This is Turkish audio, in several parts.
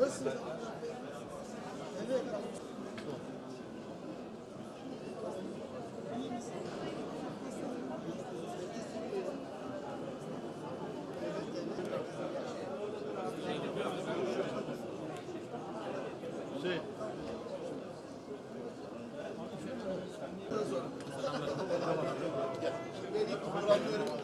Nasıl? Evet. Şey. Benim programlarım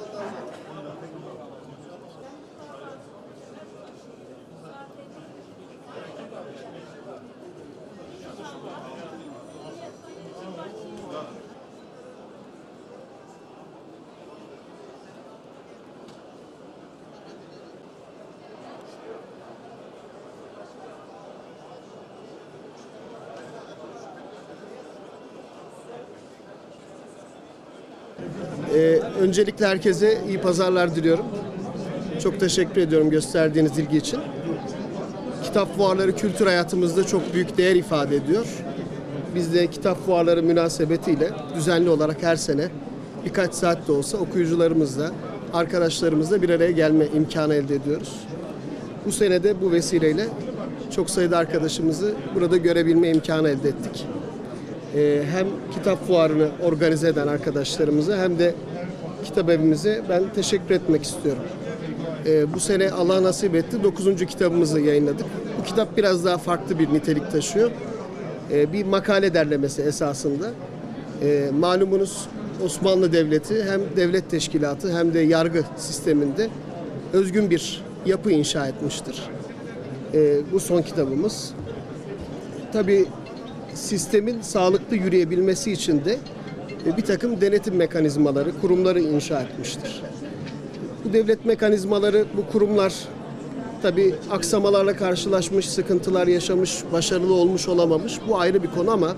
Ee, öncelikle herkese iyi pazarlar diliyorum. Çok teşekkür ediyorum gösterdiğiniz ilgi için. Kitap fuarları kültür hayatımızda çok büyük değer ifade ediyor. Biz de kitap fuarları münasebetiyle düzenli olarak her sene birkaç saat de olsa okuyucularımızla, arkadaşlarımızla bir araya gelme imkanı elde ediyoruz. Bu sene de bu vesileyle çok sayıda arkadaşımızı burada görebilme imkanı elde ettik. Ee, hem kitap fuarını organize eden arkadaşlarımıza hem de kitap evimize ben teşekkür etmek istiyorum. Ee, bu sene Allah nasip etti 9. kitabımızı yayınladık. Bu kitap biraz daha farklı bir nitelik taşıyor. Ee, bir makale derlemesi esasında. Malumunuz Osmanlı Devleti hem devlet teşkilatı hem de yargı sisteminde özgün bir yapı inşa etmiştir. Bu son kitabımız. Tabii sistemin sağlıklı yürüyebilmesi için de e, bir takım denetim mekanizmaları, kurumları inşa etmiştir. Bu devlet mekanizmaları, bu kurumlar tabii aksamalarla karşılaşmış, sıkıntılar yaşamış, başarılı olmuş olamamış. Bu ayrı bir konu ama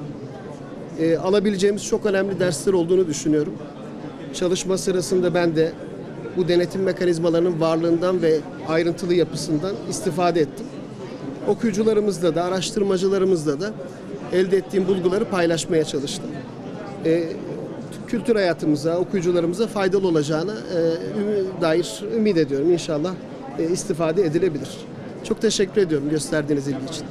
e, alabileceğimiz çok önemli dersler olduğunu düşünüyorum. Çalışma sırasında ben de bu denetim mekanizmalarının varlığından ve ayrıntılı yapısından istifade ettim. Okuyucularımızla da, araştırmacılarımızla da elde ettiğim bulguları paylaşmaya çalıştım. E, kültür hayatımıza, okuyucularımıza faydalı olacağına e, dair ümit ediyorum. İnşallah e, istifade edilebilir. Çok teşekkür ediyorum gösterdiğiniz ilgi için.